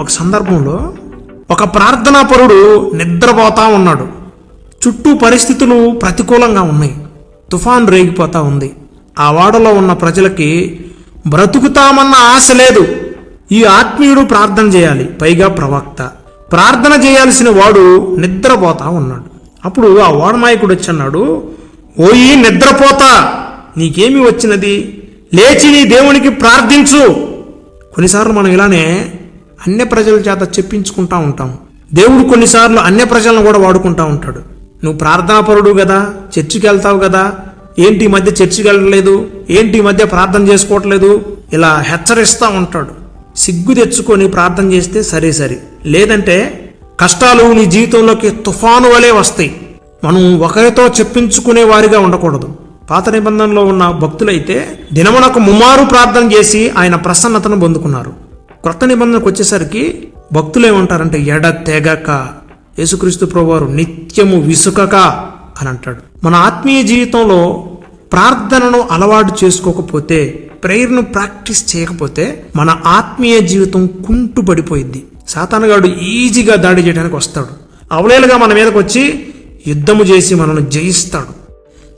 ఒక సందర్భంలో ఒక ప్రార్థనా పరుడు నిద్రపోతా ఉన్నాడు. చుట్టూ పరిస్థితులు ప్రతికూలంగా ఉన్నాయి. తుఫాన్ రేగిపోతా ఉంది. ఆ వాడలో ఉన్న ప్రజలకి బ్రతుకుతామన్న ఆశ లేదు. ఈ ఆత్మీయుడు ప్రార్థన చేయాలి. పైగా ప్రవక్త. ప్రార్థన చేయాల్సిన వాడు నిద్రపోతా ఉన్నాడు. అప్పుడు ఆ ఓడనాయకుడు వచ్చి అన్నాడు ఓయి నిద్రపోతా. నీకేమి వచ్చినది? లేచి నీ దేవునికి ప్రార్థించు. కొన్నిసార్లు మనం ఇలానే అన్య ప్రజల చేత చెప్పించుకుంటా ఉంటాం. దేవుడు కొన్నిసార్లు అన్య ప్రజలను కూడా వాడుకుంటా ఉంటాడు. నువ్వు ప్రార్థనాపరుడు కదా చర్చికి వెళ్తావు కదా ఏంటి ఈ మధ్య చర్చికి వెళ్ళలేదు ఏంటి ఈ మధ్య ప్రార్థన చేసుకోవట్లేదు ఇలా హెచ్చరిస్తూ ఉంటాడు. సిగ్గు తెచ్చుకొని ప్రార్థన చేస్తే సరే సరే. లేదంటే కష్టాలు నీ జీవితంలోకి తుఫాను వలె వస్తాయి. మనం ఒకరితో చెప్పించుకునే వారిగా ఉండకూడదు. పాత నిబంధనలో ఉన్న భక్తులైతే దినమునకు ముమ్మారు ప్రార్థన చేసి ఆయన ప్రసన్నతను పొందుకున్నారు. క్రొత్త నిబంధనకు వచ్చేసరికి భక్తులు ఏమంటారంటే ఎడ తెగక యేసుక్రీస్తు ప్రభువారు నిత్యము విసుకక అని అంటాడు. మన ఆత్మీయ జీవితంలో ప్రార్థనను అలవాటు చేసుకోకపోతే ప్రేయర్ను ప్రాక్టీస్ చేయకపోతే మన ఆత్మీయ జీవితం కుంటుపడిపోయింది సాతానగాడు ఈజీగా దాడి చేయడానికి వస్తాడు. అవలేలుగా మన మీదకి వచ్చి యుద్ధము చేసి మనల్ని జయిస్తాడు.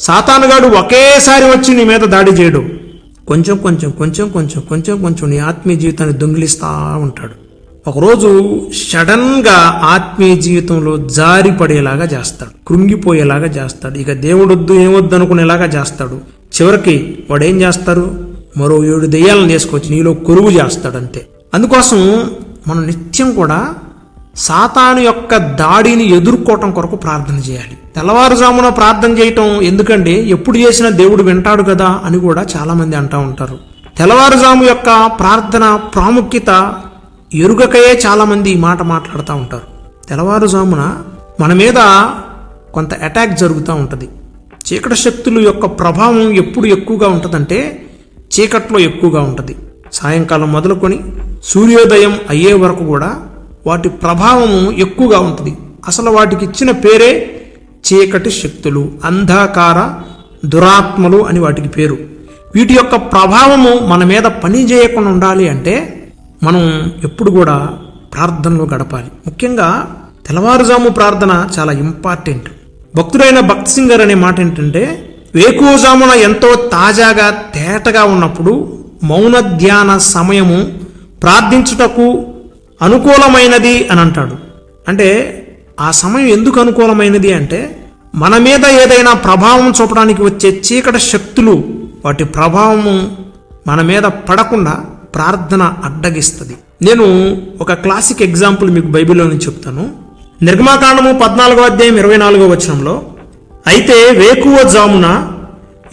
సాతానుగాడు ఒకేసారి వచ్చి నీ మీద దాడి చేయడు. కొంచెం కొంచెం కొంచెం కొంచెం కొంచెం కొంచెం నీ ఆత్మీయ జీవితాన్ని దొంగిలిస్తా ఉంటాడు. ఒకరోజు సడన్గా ఆత్మీయ జీవితంలో జారి పడేలాగా చేస్తాడు. కృంగిపోయేలాగా చేస్తాడు. ఇక దేవుడొద్దు ఏమొద్దు అనుకునేలాగా చేస్తాడు. చివరికి వాడేం చేస్తారు? మరో ఏడు దెయ్యాలను తీసుకొచ్చి నీలో కొరువు చేస్తాడు అంతే అందుకోసం మనం నిత్యం కూడా సాతాను యొక్క దాడిని ఎదుర్కోవటం కొరకు ప్రార్థన చేయాలి. తెల్లవారుజామున ప్రార్థన చేయటం ఎందుకంటే ఎప్పుడు చేసినా దేవుడు వింటాడు కదా అని కూడా చాలామంది అంటూ ఉంటారు. తెల్లవారుజాము యొక్క ప్రార్థన ప్రాముఖ్యత ఎరుగకయే చాలామంది ఈ మాట మాట్లాడుతూ ఉంటారు. తెల్లవారుజామున మన మీద కొంత అటాక్ జరుగుతూ ఉంటుంది. చీకటి శక్తుల యొక్క ప్రభావం ఎప్పుడు ఎక్కువగా ఉంటుందంటే చీకట్లో ఎక్కువగా ఉంటుంది. సాయంకాలం మొదలుకొని సూర్యోదయం అయ్యే వరకు కూడా వాటి ప్రభావము ఎక్కువగా ఉంటుంది. అసలు వాటికి ఇచ్చిన పేరే చీకటి శక్తులు అంధకార దురాత్మలు అని వాటికి పేరు. వీటి యొక్క ప్రభావము మన మీద పని చేయకుండా ఉండాలి అంటే మనం ఎప్పుడు కూడా ప్రార్థనలో గడపాలి. ముఖ్యంగా తెల్లవారుజాము ప్రార్థన చాలా ఇంపార్టెంట్. భక్తుడైన భక్త్ సింగర్ అనే మాట ఏంటంటే వేకువజామున ఎంతో తాజాగా తేటగా ఉన్నప్పుడు మౌన ధ్యాన సమయము ప్రార్థించుటకు అనుకూలమైనది అని అంటాడు. అంటే ఆ సమయం ఎందుకు అనుకూలమైనది అంటే మన మీద ఏదైనా ప్రభావం చూపడానికి వచ్చే చీకటి శక్తులు వాటి ప్రభావము మన మీద పడకుండా ప్రార్థన అడ్డగిస్తుంది. నేను ఒక క్లాసిక్ ఎగ్జాంపుల్ మీకు బైబిల్లో నుంచి చెప్తాను. నిర్మాకాండము పద్నాలుగో అధ్యాయం ఇరవై నాలుగో వచనంలో అయితే వేకువ జామున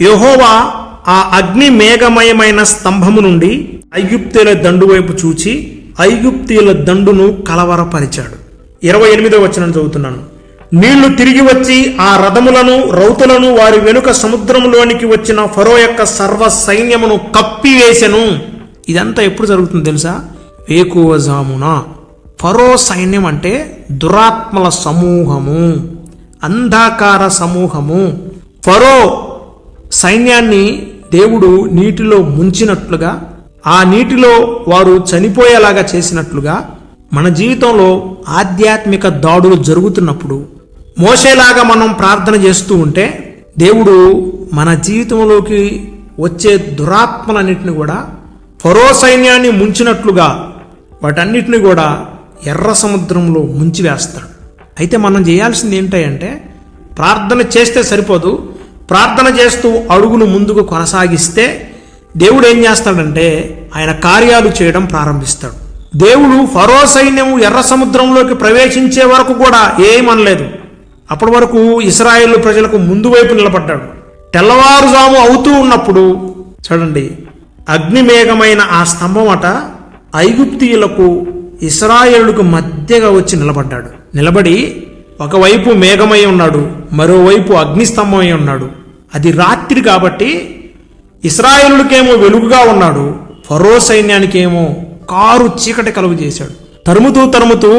యహోవా ఆ అగ్ని మేఘమయమైన స్తంభము నుండి ఐగుప్తీల దండు వైపు చూచి ఐగుప్తీల దండును కలవరపరిచాడు. ఇరవై ఎనిమిదో వచనం చదువుతున్నాను. నీళ్ళు తిరిగి వచ్చి ఆ రథములను రౌతులను వారి వెనుక సముద్రంలోనికి వచ్చిన ఫరో యొక్క సర్వ సైన్యమును కప్పివేశను ఇదంతా ఎప్పుడు జరుగుతుంది తెలుసా? వేకువజామున. ఫరో సైన్యం అంటే దురాత్మల సమూహము అంధకార సమూహము. ఫరో సైన్యాన్ని దేవుడు నీటిలో ముంచినట్లుగా ఆ నీటిలో వారు చనిపోయేలాగా చేసినట్లుగా మన జీవితంలో ఆధ్యాత్మిక దాడులు జరుగుతున్నప్పుడు మోసేలాగా మనం ప్రార్థన చేస్తూ ఉంటే దేవుడు మన జీవితంలోకి వచ్చే దురాత్మలన్నింటిని కూడా ఫరో సైన్యాన్ని ముంచినట్లుగా వాటన్నిటిని కూడా ఎర్ర సముద్రంలో ముంచివేస్తాడు అయితే మనం చేయాల్సింది ఏంటంటే ప్రార్థన చేస్తే సరిపోదు ప్రార్థన చేస్తూ అడుగును ముందుకు కొనసాగిస్తే దేవుడు ఏం చేస్తాడంటే ఆయన కార్యాలు చేయడం ప్రారంభిస్తాడు. దేవుడు ఫరో సైన్యం ఎర్ర సముద్రంలోకి ప్రవేశించే వరకు కూడా ఏమనలేదు అప్పటి వరకు ఇస్రాయేల్ ప్రజలకు ముందు వైపు నిలబడ్డాడు. తెల్లవారుజాము అవుతూ ఉన్నప్పుడు చూడండి అగ్నిమేఘమైన ఆ స్తంభం అట ఐగుప్తీయులకు ఇస్రాయేలుకు మధ్యగా వచ్చి నిలబడ్డాడు. నిలబడి ఒకవైపు మేఘమై ఉన్నాడు మరోవైపు అగ్నిస్తంభమై ఉన్నాడు. అది రాత్రి కాబట్టి ఇస్రాయేలుడికేమో వెలుగుగా ఉన్నాడు ఫరో సైన్యానికేమో కారు చీకటి కలుగు చేశాడు. తరుముతూ తరుముతూ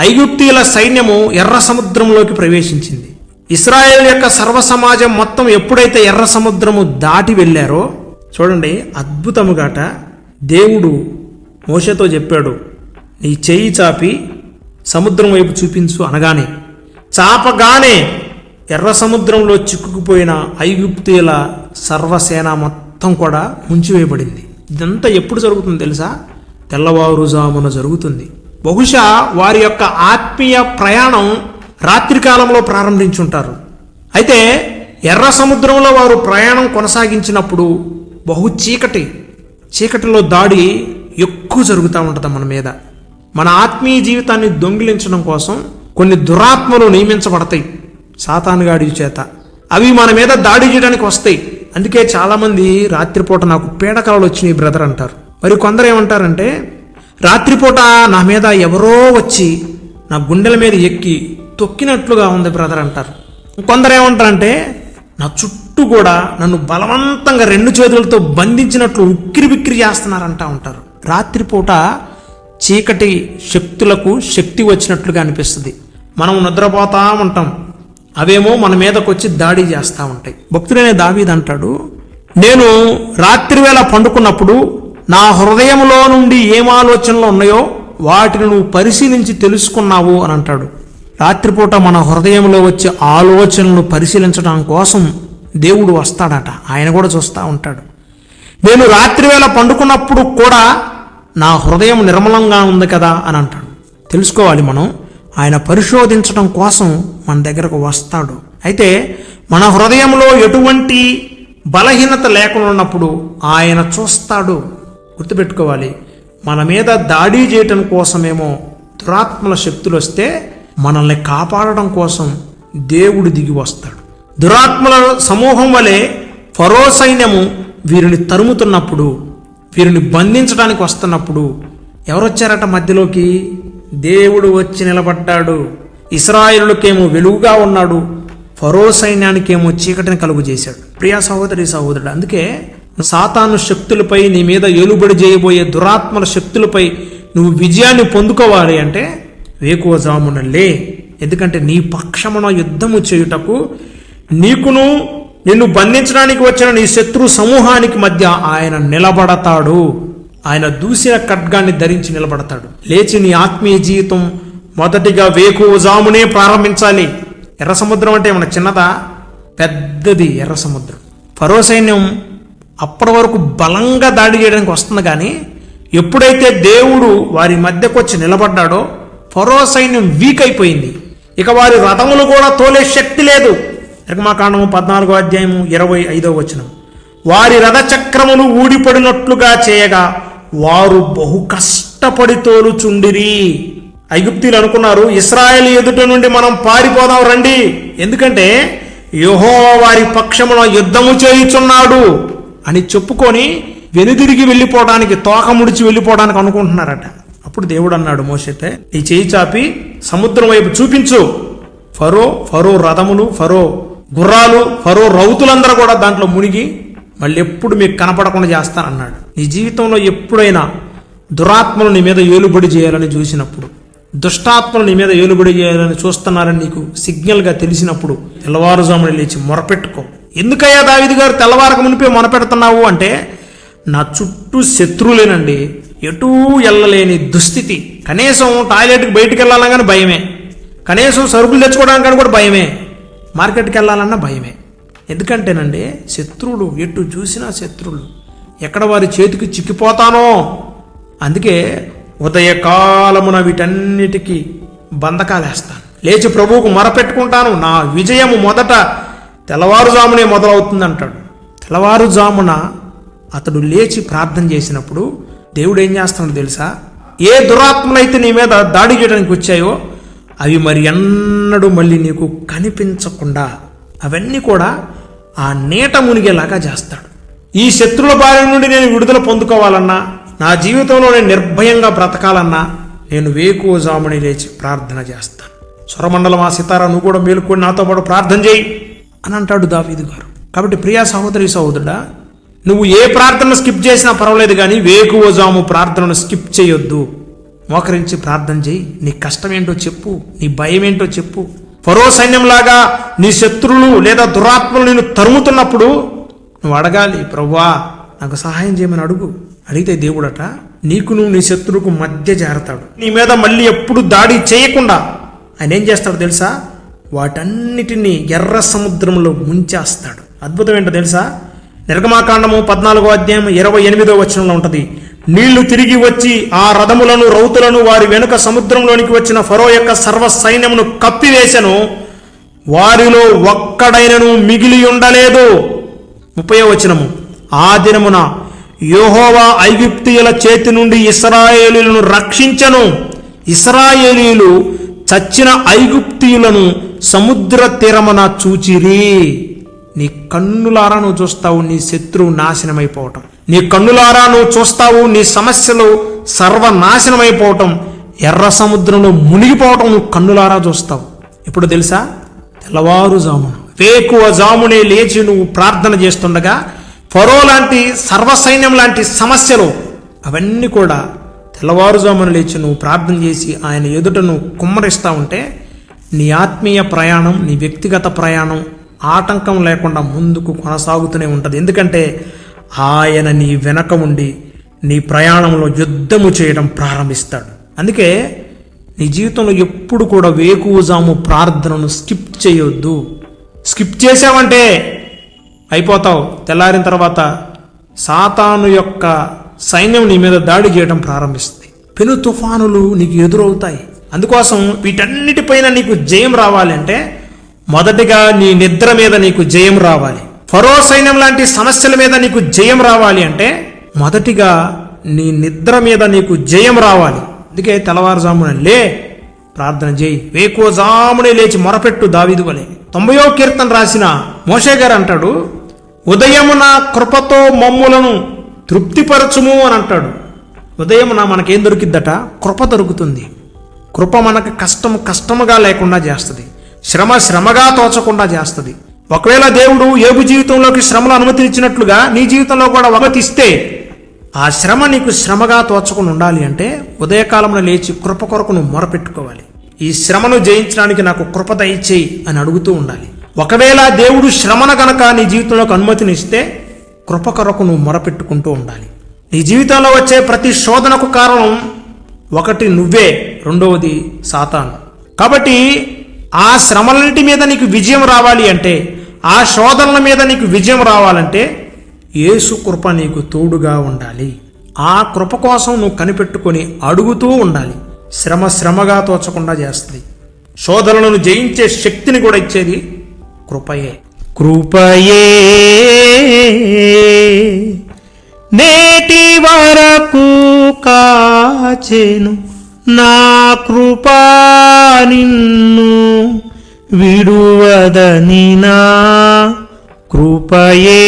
ఐగుప్తీల సైన్యము ఎర్ర సముద్రంలోకి ప్రవేశించింది. ఇస్రాయేల్ యొక్క సర్వ సమాజం మొత్తం ఎప్పుడైతే ఎర్ర సముద్రము దాటి వెళ్ళారో చూడండి అద్భుతముగాట దేవుడు మోషతో చెప్పాడు నీ చేయి చాపి సముద్రం వైపు చూపించు అనగానే చాపగానే ఎర్ర సముద్రంలో చిక్కుకుపోయిన ఐగుప్తీయుల సర్వసేన మొత్తం కూడా ముంచివేయబడింది. ఇదంతా ఎప్పుడు జరుగుతుంది తెలుసా? తెల్లవారుజామున జరుగుతుంది. బహుశా వారి యొక్క ఆత్మీయ ప్రయాణం రాత్రికాలంలో ప్రారంభించుంటారు. అయితే ఎర్ర సముద్రంలో వారు ప్రయాణం కొనసాగించినప్పుడు బహు చీకటి చీకటిలో దాడి ఎక్కువ జరుగుతూ ఉంటుంది మన మీద. మన ఆత్మీయ జీవితాన్ని దొంగిలించడం కోసం కొన్ని దురాత్మలు నియమించబడతాయి. సాతానుగాడి చేత. అవి మన మీద దాడి చేయడానికి వస్తాయి. అందుకే చాలామంది రాత్రిపూట నాకు పీడకలలు వచ్చినాయి బ్రదర్ అంటారు. మరి కొందరు ఏమంటారంటే రాత్రిపూట నా మీద ఎవరో వచ్చి నా గుండెల మీద ఎక్కి తొక్కినట్లుగా ఉంది బ్రదర్ అంటారు. కొందరు ఏమంటారంటే నా చుట్టూ కూడా నన్ను బలవంతంగా రెండు చేతులతో బంధించినట్లు ఉక్కిరి బిక్కిరి చేస్తున్నారంటా ఉంటారు. రాత్రిపూట చీకటి శక్తులకు శక్తి వచ్చినట్లుగా అనిపిస్తుంది. మనం నిద్రపోతా ఉంటాం. అవేమో మన మీదకొచ్చి దాడి చేస్తూ ఉంటాయి. భక్తుడైన దావీద్ అంటాడు నేను రాత్రివేళ పండుకున్నప్పుడు నా హృదయంలో నుండి ఏం ఆలోచనలు ఉన్నాయో వాటిని నువ్వు పరిశీలించి తెలుసుకున్నావు అని అంటాడు. రాత్రిపూట మన హృదయంలో వచ్చే ఆలోచనలు పరిశీలించడం కోసం దేవుడు వస్తాడట. ఆయన కూడా చూస్తూ ఉంటాడు. నేను రాత్రివేళ పండుకున్నప్పుడు కూడా నా హృదయం నిర్మలంగా ఉంది కదా అని అంటాడు. తెలుసుకోవాలి మనం ఆయన పరిశోధించడం కోసం మన దగ్గరకు వస్తాడు. అయితే మన హృదయంలో ఎటువంటి బలహీనత లేకుండా ఉన్నప్పుడు ఆయన చూస్తాడు. గుర్తుపెట్టుకోవాలి. మన మీద దాడి చేయటం కోసమేమో దురాత్మల శక్తులు వస్తే మనల్ని కాపాడడం కోసం దేవుడు దిగి వస్తాడు. దురాత్మల సమూహం వలె ఫరో సైన్యము వీరిని తరుముతున్నప్పుడు వీరిని బంధించడానికి వస్తున్నప్పుడు ఎవరొచ్చారట మధ్యలోకి? దేవుడు వచ్చి నిలబడ్డాడు. ఇస్రాయిలుకేమో వెలుగుగా ఉన్నాడు. ఫరో సైన్యానికేమో చీకటిని కలుగు చేశాడు. ప్రియా సహోదరి సహోదరుడు అందుకే సాతాను శక్తులపై నీ మీద ఏలుబడి చేయబోయే దురాత్మల శక్తులపై నువ్వు విజయాన్ని పొందుకోవాలి అంటే వేకువజామున లే. ఎందుకంటే నీ పక్షమున యుద్ధము చేయుటకు నీకును నిన్ను బంధించడానికి వచ్చిన నీ శత్రు సమూహానికి మధ్య ఆయన నిలబడతాడు. ఆయన దూసిన ఖడ్గాన్ని ధరించి నిలబడతాడు. లేచి నీ ఆత్మీయ జీవితం మొదటిగా వేకువజామునే ప్రారంభించాలి. ఎర్ర సముద్రం అంటే మన చిన్నదా? పెద్దది ఎర్ర సముద్రం. ఫరో సైన్యం అప్పటి వరకు బలంగా దాడి చేయడానికి వస్తుంది కానీ ఎప్పుడైతే దేవుడు వారి మధ్యకు వచ్చి నిలబడ్డాడో ఫరో సైన్యం వీక్ అయిపోయింది. ఇక వారి రథములు కూడా తోలే శక్తి లేదు. నిర్మాకాండము పద్నాలుగో అధ్యాయము ఇరవై ఐదో వచనం. వారి రథచక్రములు ఊడిపడినట్లుగా చేయగా వారు బహు కష్టపడి తోలుచుండిరి. ఐగుప్తీలు అనుకున్నారు ఇస్రాయల్ ఎదుట నుండి మనం పారిపోదాం రండి. ఎందుకంటే యహో వారి పక్షమున యుద్ధము చేయుచున్నాడు అని చెప్పుకొని వెనుదిరిగి వెళ్ళిపోవడానికి తోక ముడిచి వెళ్ళిపోవడానికి అనుకుంటున్నారట. అప్పుడు దేవుడు అన్నాడు మోసైతే నీ చేయి చాపి సముద్రం వైపు చూపించు. ఫరో ఫరో రథములు ఫరో గుర్రాలు ఫరో రౌతులందరూ కూడా దాంట్లో మునిగి మళ్ళీ ఎప్పుడు మీకు కనపడకుండా చేస్తానన్నాడు. నీ జీవితంలో ఎప్పుడైనా దురాత్మలు నీ మీద ఏలుబడి చేయాలని చూసినప్పుడు దుష్టాత్మలు నీ మీద ఏలుబడి చేయాలని చూస్తున్నారని నీకు సిగ్నల్గా తెలిసినప్పుడు తెల్లవారుజామున లేచి మొరపెట్టుకో. ఎందుకయ్యా దావిది గారు తెల్లవారక మునిపే మొరపెడుతున్నావు అంటే నా చుట్టూ శత్రువులేనండి ఎటూ వెళ్ళలేని దుస్థితి. కనీసం టాయిలెట్కి బయటికి వెళ్ళాలన్నా కానీ భయమే. కనీసం సరుకులు తెచ్చుకోవడానికి కూడా భయమే. మార్కెట్కి వెళ్ళాలన్నా భయమే. ఎందుకంటేనండి శత్రువులు ఎటు చూసినా శత్రువులు. ఎక్కడ వారి చేతికి చిక్కిపోతానో అందుకే ఉదయకాలమున వీటన్నిటికీ బంధకాలేస్తాను. లేచి ప్రభువుకు మొరపెట్టుకుంటాను నా విజయము మొదట తెల్లవారుజామునే మొదలవుతుంది అంటాడు తెల్లవారుజామున అతడు లేచి ప్రార్థన చేసినప్పుడు దేవుడు ఏం చేస్తాడో తెలుసా? ఏ దురాత్మలైతే నీ మీద దాడి చేయడానికి వచ్చాయో అవి మరి ఎన్నడూ మళ్ళీ నీకు కనిపించకుండా అవన్నీ కూడా ఆ నీట మునిగేలాగా చేస్తాడు. ఈ శత్రుల బారి నుండి నేను విడుదల పొందుకోవాలన్నా నా జీవితంలో నేను నిర్భయంగా బ్రతకాలన్నా నేను వేకువజాముని లేచి ప్రార్థన చేస్తాను. స్వరమండలం ఆ సితారా నువ్వు కూడా మేలుకొని నాతో పాటు ప్రార్థన చేయి అని అంటాడు దావీదు గారు. కాబట్టి ప్రియా సహోదరి సహోదరుడా నువ్వు ఏ ప్రార్థన స్కిప్ చేసినా పర్వాలేదు కానీ వేకువజాము ప్రార్థనను స్కిప్ చేయొద్దు. మోకరించి ప్రార్థన చేయి. నీ కష్టం ఏంటో చెప్పు నీ భయం ఏంటో చెప్పు. ఫరో సైన్యంలాగా నీ శత్రువులు లేదా దురాత్మలు నేను తరుముతున్నప్పుడు నువ్వు అడగాలి ప్రవ్వా నాకు సహాయం చేయమని అడుగు. అడిగితే దేవుడట నీకు నువ్వు నీ శత్రువుకు మధ్య చేరతాడు నీ మీద మళ్ళీ ఎప్పుడు దాడి చేయకుండా. ఆయన ఏం చేస్తాడు తెలుసా? వాటన్నిటినీ ఎర్ర సముద్రంలో ముంచేస్తాడు. అద్భుతం ఏంటో తెలుసా? నిర్గమాకాండము పద్నాలుగో అధ్యాయం ఇరవై ఎనిమిదో వచనంలో ఉంటుంది. నీళ్ళు తిరిగి వచ్చి ఆ రథములను రౌతులను వారి వెనుక సముద్రంలోనికి వచ్చిన ఫరో యొక్క సర్వ సైన్యమును కప్పివేశను. వారిలో ఒక్కడైనను మిగిలి ఉండలేదు. ముప్పై వచనము. ఆ దినమున యోహోవా ఐగుప్తియుల చేతి నుండి ఇస్రాయేలీలను రక్షించను. ఇస్రాయేలీలు చచ్చిన ఐగుప్తియులను సముద్ర తీరమున చూచిరి. నీ కన్నులారా నువ్వు చూస్తావు నీ శత్రువు నాశనమైపోవటం. నీ కన్నులారా నువ్వు చూస్తావు నీ సమస్యలు సర్వనాశనమైపోవటం. ఎర్ర సముద్రంలో మునిగిపోవటం నువ్వు కన్నులారా చూస్తావు. ఇప్పుడు తెలుసా? తెల్లవారుజామున. వేకువ జామునే లేచి నువ్వు ప్రార్థన చేస్తుండగా ఫరో లాంటి సర్వసైన్యం లాంటి సమస్యలు అవన్నీ కూడా తెల్లవారుజామున లేచి నువ్వు ప్రార్థన చేసి ఆయన ఎదుట నువ్వు కుమ్మరిస్తా ఉంటే నీ ఆత్మీయ ప్రయాణం నీ వ్యక్తిగత ప్రయాణం ఆటంకం లేకుండా ముందుకు కొనసాగుతూనే ఉంటుంది. ఎందుకంటే ఆయన నీ వెనక ఉండి నీ ప్రయాణంలో యుద్ధము చేయడం ప్రారంభిస్తాడు. అందుకే నీ జీవితంలో ఎప్పుడు కూడా వేకువజాము ప్రార్థనను స్కిప్ చేయొద్దు. స్కిప్ చేసావంటే అయిపోతావు. తెల్లారిన తర్వాత సాతాను యొక్క సైన్యం నీ మీద దాడి చేయడం ప్రారంభిస్తుంది. పెను తుఫానులు నీకు ఎదురవుతాయి. అందుకోసం వీటన్నిటిపైన నీకు జయం రావాలంటే మొదటిగా నీ నిద్ర మీద నీకు జయం రావాలి. ఫరో సైన్యం లాంటి సమస్యల మీద నీకు జయం రావాలి అంటే మొదటిగా నీ నిద్ర మీద నీకు జయం రావాలి. అందుకే తెల్లవారుజామున లే ప్రార్థన చేయి. వేకోజామునే లేచి మొరపెట్టు దావిదు వలె. తొంభయో కీర్తన రాసిన మోషే గారు అంటాడు ఉదయమున కృపతో మమ్ములను తృప్తిపరచుము అని అంటాడు. ఉదయమున మనకేం దొరికిద్దట? కృప దొరుకుతుంది. కృప మనకు కష్టం కష్టముగా లేకుండా చేస్తుంది. శ్రమ శ్రమగా తోచకుండా చేస్తుంది. ఒకవేళ దేవుడు ఏబు జీవితంలోకి శ్రమలు అనుమతించినట్లుగా నీ జీవితంలో కూడా అనుమతిస్తే ఆ శ్రమ నీకు శ్రమగా తోచకుండా ఉండాలి అంటే ఉదయకాలంలో లేచి కృప కొరకు నువ్వు మొరపెట్టుకోవాలి. ఈ శ్రమను జయించడానికి నాకు కృప దయచేయి అని అడుగుతూ ఉండాలి. ఒకవేళ దేవుడు శ్రమను గనక నీ జీవితంలోకి అనుమతినిస్తే కృప కొరకు నువ్వు మొరపెట్టుకుంటూ ఉండాలి. నీ జీవితంలో వచ్చే ప్రతి శోధనకు కారణం ఒకటి నువ్వే రెండవది సాతాను. కాబట్టి ఆ శ్రమలన్నిటి మీద నీకు విజయం రావాలి అంటే ఆ శోధనల మీద నీకు విజయం రావాలంటే యేసు కృప నీకు తోడుగా ఉండాలి. ఆ కృప కోసం నువ్వు కనిపెట్టుకొని అడుగుతూ ఉండాలి. శ్రమ శ్రమగా తోచకుండా చేస్తుంది. శోధనలను జయించే శక్తిని కూడా ఇచ్చేది కృపయే. కృపయే నేటి వరకు కాచేను. నా కృపా నిన్ను విడువదని నా కృపయే.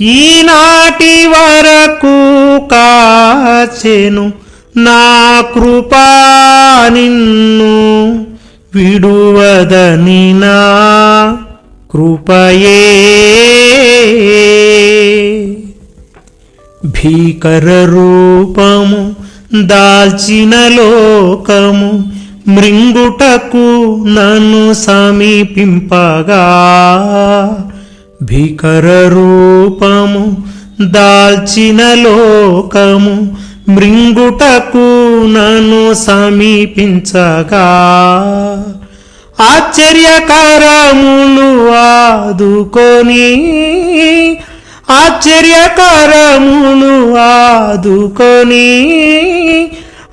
ఈనాటి వరకు కాచెను నా కృపా నిన్ను విడువదని నా కృపయే. భీకర రూపము దాల్చిన లోకము మృంగుటకు నన్ను సమీపింపగా. భీకర రూపము దాల్చిన లోకము మృంగుటకు నన్ను సమీపించగా. ఆశ్చర్యకరములు ఆదుకొని ఆశ్చర్యకరమును ఆదుకొని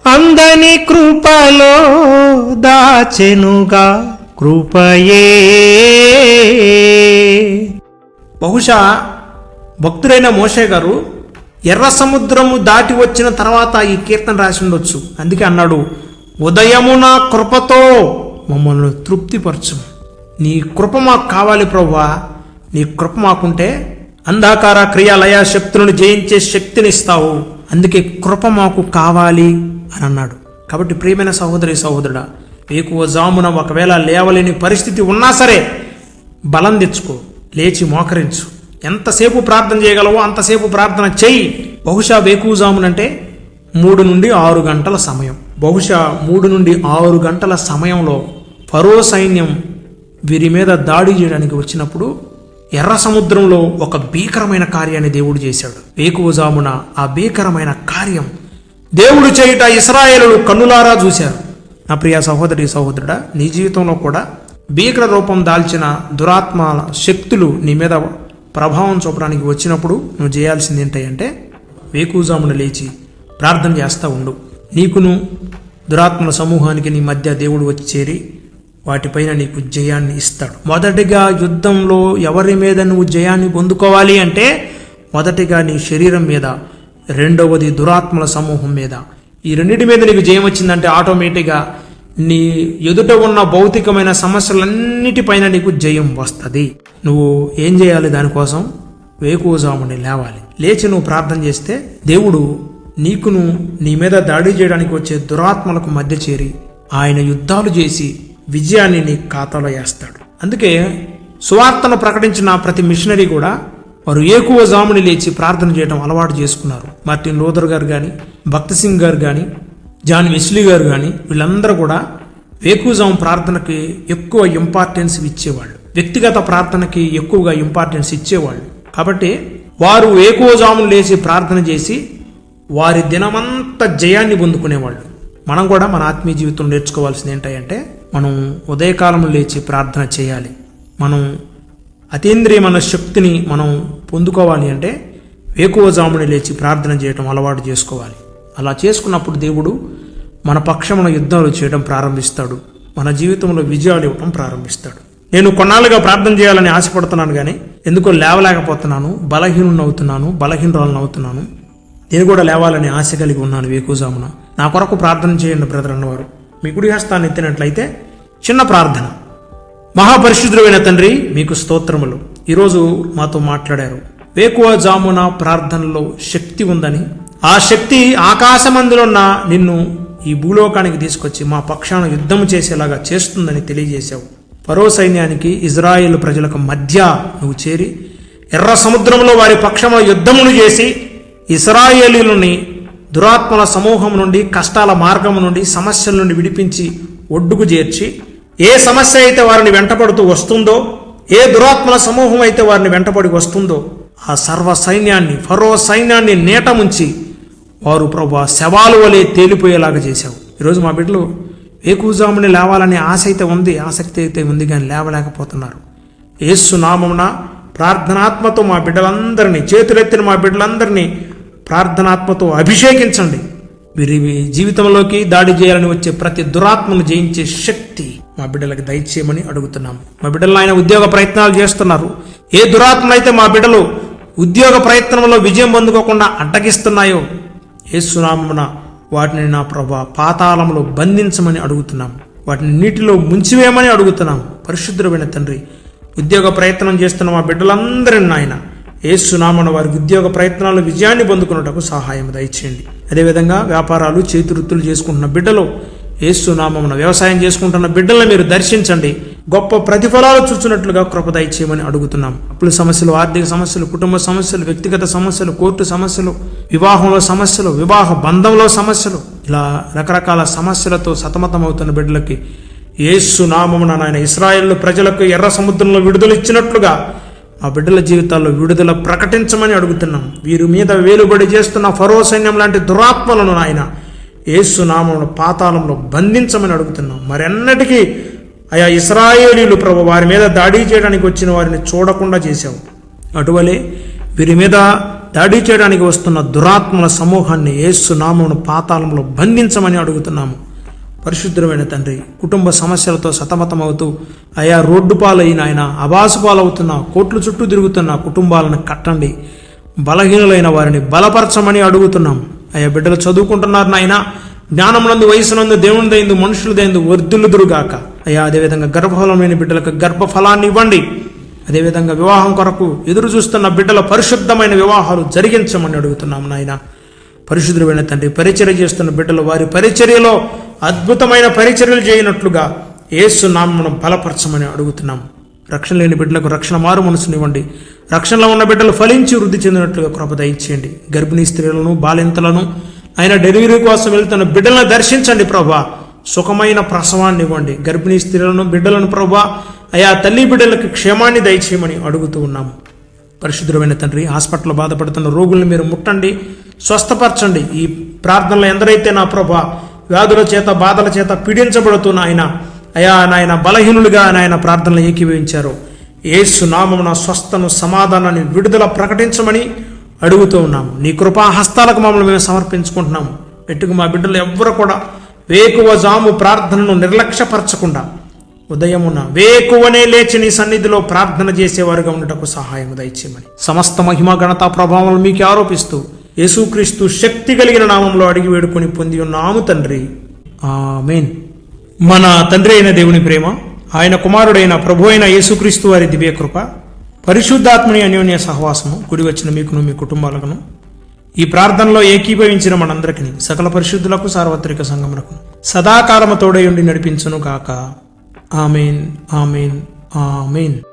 అందని కృపలో దాచెనుగా కృపయే. బహుశా భక్తుడైన మోషే గారు ఎర్ర సముద్రము దాటి వచ్చిన తర్వాత ఈ కీర్తన రాసి ఉండొచ్చు. అందుకే అన్నాడు ఉదయము నా కృపతో మమ్మల్ని తృప్తిపరచు నీ కృప మాకు కావాలి ప్రవ్వా. నీ కృప మాకుంటే అంధాకార క్రియాలయ శక్తులను జయించే శక్తిని ఇస్తావు. అందుకే కృప మాకు కావాలి అని అన్నాడు. కాబట్టి ప్రియమైన సహోదరి సహోదరుడా వేకువ జామున ఒకవేళ లేవలేని పరిస్థితి ఉన్నా సరే బలం తెచ్చుకో లేచి మోకరించు. ఎంతసేపు ప్రార్థన చేయగలవో అంతసేపు ప్రార్థన చెయ్యి. బహుశా వేకువజామునంటే మూడు నుండి ఆరు గంటల సమయం. బహుశా మూడు నుండి ఆరు గంటల సమయంలో ఫరో సైన్యం వీరి మీద దాడి చేయడానికి వచ్చినప్పుడు ఎర్ర సముద్రంలో ఒక భీకరమైన కార్యాన్ని దేవుడు చేశాడు. వేకువజామున ఆ భీకరమైన కార్యం దేవుడు చేయుట ఇస్రాయేలు కన్నులారా చూశారు. నా ప్రియ సహోదరి సహోదరుడా నీ జీవితంలో కూడా భీకర రూపం దాల్చిన దురాత్మల శక్తులు నీ మీద ప్రభావం చూపడానికి వచ్చినప్పుడు నువ్వు చేయాల్సింది ఏంటంటే వేకుజామున లేచి ప్రార్థన చేస్తూ ఉండు. నీకును దురాత్మల సమూహానికి నీ మధ్య దేవుడు వచ్చి చేరి వాటిపైన నీకు జయాన్ని ఇస్తాడు. మొదటిగా యుద్ధంలో ఎవరి మీద నువ్వు జయాన్ని పొందుకోవాలి అంటే మొదటిగా నీ శరీరం మీద రెండవది దురాత్మల సమూహం మీద. ఈ రెండింటి మీద నీకు జయం వచ్చిందంటే ఆటోమేటిక్గా నీ ఎదుట ఉన్న భౌతికమైన సమస్యలన్నిటిపైన నీకు జయం వస్తుంది. నువ్వు ఏం చేయాలి దానికోసం? వేకువజాముని లేవాలి. లేచి నువ్వు ప్రార్థన చేస్తే దేవుడు నీకును నీ మీద దాడి చేయడానికి వచ్చే దురాత్మలకు మధ్య చేరి ఆయన యుద్ధాలు చేసి విజయాన్ని నీ ఖాతాలో వేస్తాడు అందుకే సువార్తను ప్రకటించిన ప్రతి మిషనరీ కూడా వారు ఏకువ జాముని లేచి ప్రార్థన చేయడం అలవాటు చేసుకున్నారు. మార్టిన్ లోదర్ గారు కానీ భక్త సింగ్ గారు కానీ జాన్ వెస్లీ గారు కానీ వీళ్ళందరూ కూడా వేకువజాము ప్రార్థనకి ఎక్కువ ఇంపార్టెన్స్ ఇచ్చేవాళ్ళు. వ్యక్తిగత ప్రార్థనకి ఎక్కువగా ఇంపార్టెన్స్ ఇచ్చేవాళ్ళు. కాబట్టి వారు వేకువజామును లేచి ప్రార్థన చేసి వారి దినమంతా జయాన్ని పొందుకునేవాళ్ళు. మనం కూడా మన ఆత్మీయ జీవితం నేర్చుకోవాల్సింది ఏంటంటే మనం ఉదయకాలం లేచి ప్రార్థన చేయాలి. మనం అతీంద్రియ శక్తిని మనం పొందుకోవాలి అంటే వేకువజాముని లేచి ప్రార్థన చేయటం అలవాటు చేసుకోవాలి. అలా చేసుకున్నప్పుడు దేవుడు మన పక్షమున యుద్ధాలు చేయడం ప్రారంభిస్తాడు. మన జీవితంలో విజయాలు ఇవ్వటం ప్రారంభిస్తాడు. నేను కొన్నాళ్ళుగా ప్రార్థన చేయాలని ఆశపడుతున్నాను కానీ ఎందుకో లేవలేకపోతున్నాను బలహీనుని అవుతున్నాను బలహీనరాలను అవుతున్నాను నేను కూడా లేవాలని ఆశ కలిగి ఉన్నాను వేకుజామున నా కొరకు ప్రార్థన చేయండి బ్రదర్ అన్నవారు. మీ కుడి హస్తాన్ని ఎత్తినట్లయితే చిన్న ప్రార్థన. మహాపరిశుద్ధుడైన తండ్రి మీకు స్తోత్రములు. ఈరోజు మాతో మాట్లాడారు. వేకువ జామున ప్రార్థనలో శక్తి ఉందని ఆ శక్తి ఆకాశమందులున్న నిన్ను ఈ భూలోకానికి తీసుకొచ్చి మా పక్షాన యుద్ధము చేసేలాగా చేస్తుందని తెలియజేశావు. పరో సైన్యానికి ఇజ్రాయేల్ ప్రజలకు మధ్య నువ్వు చేరి ఎర్ర సముద్రంలో వారి పక్షంలో యుద్ధమును చేసి ఇస్రాయేలీలని దురాత్మల సమూహం నుండి కష్టాల మార్గం నుండి సమస్యల నుండి విడిపించి ఒడ్డుకు చేర్చి ఏ సమస్య అయితే వారిని వెంటపడుతూ వస్తుందో ఏ దురాత్మల సమూహం అయితే వారిని వెంటపడి వస్తుందో ఆ సర్వ సైన్యాన్ని ఫరో సైన్యాన్ని నేటముంచి వారు ప్రభు శవాలు వలె తేలిపోయేలాగా చేశావు. ఈరోజు మా బిడ్డలు వేకుజాముని లేవాలనే ఆశ అయితే ఉంది ఆసక్తి అయితే ఉంది కానీ లేవలేకపోతున్నారు. ఏసునామమున ప్రార్థనాత్మతో మా బిడ్డలందరినీ చేతులెత్తిన మా బిడ్డలందరినీ ప్రార్థనాత్మతో అభిషేకించండి. వీరి జీవితంలోకి దాడి చేయాలని వచ్చే ప్రతి దురాత్మను జయించే శక్తి మా బిడ్డలకు దయచేయమని అడుగుతున్నాం. మా బిడ్డలు ఆయన ఉద్యోగ ప్రయత్నాలు చేస్తున్నారు. ఏ దురాత్మలైతే మా బిడ్డలు ఉద్యోగ ప్రయత్నంలో విజయం పొందుకోకుండా అడ్డగిస్తున్నాయో ఏసునామమున వాటిని నా ప్రభా పాతాళంలో బంధించమని అడుగుతున్నాం. వాటిని నీటిలో ముంచివేయమని అడుగుతున్నాం. పరిశుద్ధమైన తండ్రి ఉద్యోగ ప్రయత్నం చేస్తున్న మా బిడ్డలందరినీ నాయన ఏసునామన వారి ఉద్యోగ ప్రయత్నాలు విజయాన్ని పొందుకున్నటకు సహాయం దయచేయండి. అదేవిధంగా వ్యాపారాలు చేతి వృత్తులు చేసుకుంటున్న బిడ్డలు ఏసునామమున వ్యవసాయం చేసుకుంటున్న బిడ్డలను మీరు దర్శించండి. గొప్ప ప్రతిఫలాలు చూస్తున్నట్లుగా కృప దయచేయమని అడుగుతున్నాం. అప్పుల సమస్యలు ఆర్థిక సమస్యలు కుటుంబ సమస్యలు వ్యక్తిగత సమస్యలు కోర్టు సమస్యలు వివాహంలో సమస్యలు వివాహ బంధంలో సమస్యలు ఇలా రకరకాల సమస్యలతో సతమతమవుతున్న బిడ్డలకి ఏసు నామమున నాయన ఇస్రాయేల్ ప్రజలకు ఎర్ర సముద్రంలో విడుదల ఇచ్చినట్లుగా ఆ బిడ్డల జీవితాల్లో విడుదల ప్రకటించమని అడుగుతున్నాం. వీరి మీద వేలుబడి చేస్తున్న ఫరో సైన్యం లాంటి దురాత్మలను నాయన ఏసునామను పాతాళంలో బంధించమని అడుగుతున్నాం. మరెన్నటికీ అయా ఇస్రాయేలీలు ప్రభు వారి మీద దాడి చేయడానికి వచ్చిన వారిని చూడకుండా చేశావు. అటువలే వీరి మీద దాడి చేయడానికి వస్తున్న దురాత్మల సమూహాన్ని ఏసునామమును పాతాళంలో బంధించమని అడుగుతున్నాము. పరిశుద్ధమైన తండ్రి కుటుంబ సమస్యలతో సతమతమవుతూ అయా రోడ్డు పాలైన ఆయన అబాసు పాలవుతున్న కోట్లు చుట్టూ తిరుగుతున్న కుటుంబాలను కట్టండి. బలహీనులైన వారిని బలపరచమని అడుగుతున్నాం. అయ్యా బిడ్డలు చదువుకుంటున్నారు నాయన. జ్ఞానమునందు వయసునందు దేవుని మనుషులదైందు మనుషులు దైందు వర్ధిల్లుదురుగాక. అయ్యా అదేవిధంగా గర్భఫలమైన బిడ్డలకు గర్భఫలాన్ని ఇవ్వండి. అదేవిధంగా వివాహం కొరకు ఎదురు చూస్తున్న బిడ్డల పరిశుద్ధమైన వివాహాలు జరిగించమని అడుగుతున్నాం నాయన. పరిశుద్ధుడైన తండ్రి పరిచర్య చేస్తున్న బిడ్డలు వారి పరిచర్యలో అద్భుతమైన పరిచర్యలు చేయనట్లుగా ఏసు నామమును బలపరచమని అడుగుతున్నాం. రక్షణ లేని బిడ్డలకు రక్షణ మారు మనసునివ్వండి రక్షణలో ఉన్న బిడ్డలు ఫలించి వృద్ధి చెందినట్లుగా కృప దయచేయండి. గర్భిణీ స్త్రీలను బాలింతలను ఆయన డెలివరీ కోసం వెళ్తున్న బిడ్డలను దర్శించండి ప్రభా. సుఖమైన ప్రసవాన్ని ఇవ్వండి. గర్భిణీ స్త్రీలను బిడ్డలను ప్రభా. అయా తల్లి బిడ్డలకు క్షేమాన్ని దయచేయమని అడుగుతూ ఉన్నాము పరిశుద్ధమైన తండ్రి హాస్పిటల్లో బాధపడుతున్న రోగుల్ని మీరు ముట్టండి స్వస్థపరచండి. ఈ ప్రార్థనలు ఎందరైతే నా ప్రభా వ్యాధుల చేత బాధల చేత పీడించబడుతున్న ఆయన అయా నాయన బలహీనులుగా నాయన ప్రార్థనలు ఏకీభవించారు. ఏసు నామమున స్వస్థను సమాధానాన్ని విడుదల ప్రకటించమని అడుగుతూ ఉన్నాము. నీ కృపా హస్తాలకు మమ్మల్ని మేము సమర్పించుకుంటున్నాము. ఎట్టుకు మా బిడ్డలు ఎవ్వరు కూడా వేకువ జాము ప్రార్థనను నిర్లక్ష్యపరచకుండా ఉదయమున వేకువనే లేచి నీ సన్నిధిలో ప్రార్థన చేసేవారుగా ఉండటకు సహాయం దయచేయమని. సమస్త మహిమ గణతా ప్రభావం మీకు ఆరోపిస్తూ యేసుక్రీస్తు శక్తి కలిగిన నామంలో అడిగి వేడుకొని పొంది ఉన్నాము తండ్రి. ఆమేన్. మన తండ్రి అయిన దేవుని ప్రేమ ఆయన కుమారుడైన ప్రభు అయిన యేసుక్రీస్తు వారి దివ్య కృప పరిశుద్ధాత్మని అన్యోన్య సహవాసము గుడి వచ్చిన మీకును మీ కుటుంబాలకును ఈ ప్రార్థనలో ఏకీభవించిన మనందరికీ సకల పరిశుద్ధులకు సార్వత్రిక సంగమునకు సదాకాలము తోడయుండి నడిపించును కాక ఆమెన్ ఆమెన్ ఆమెన్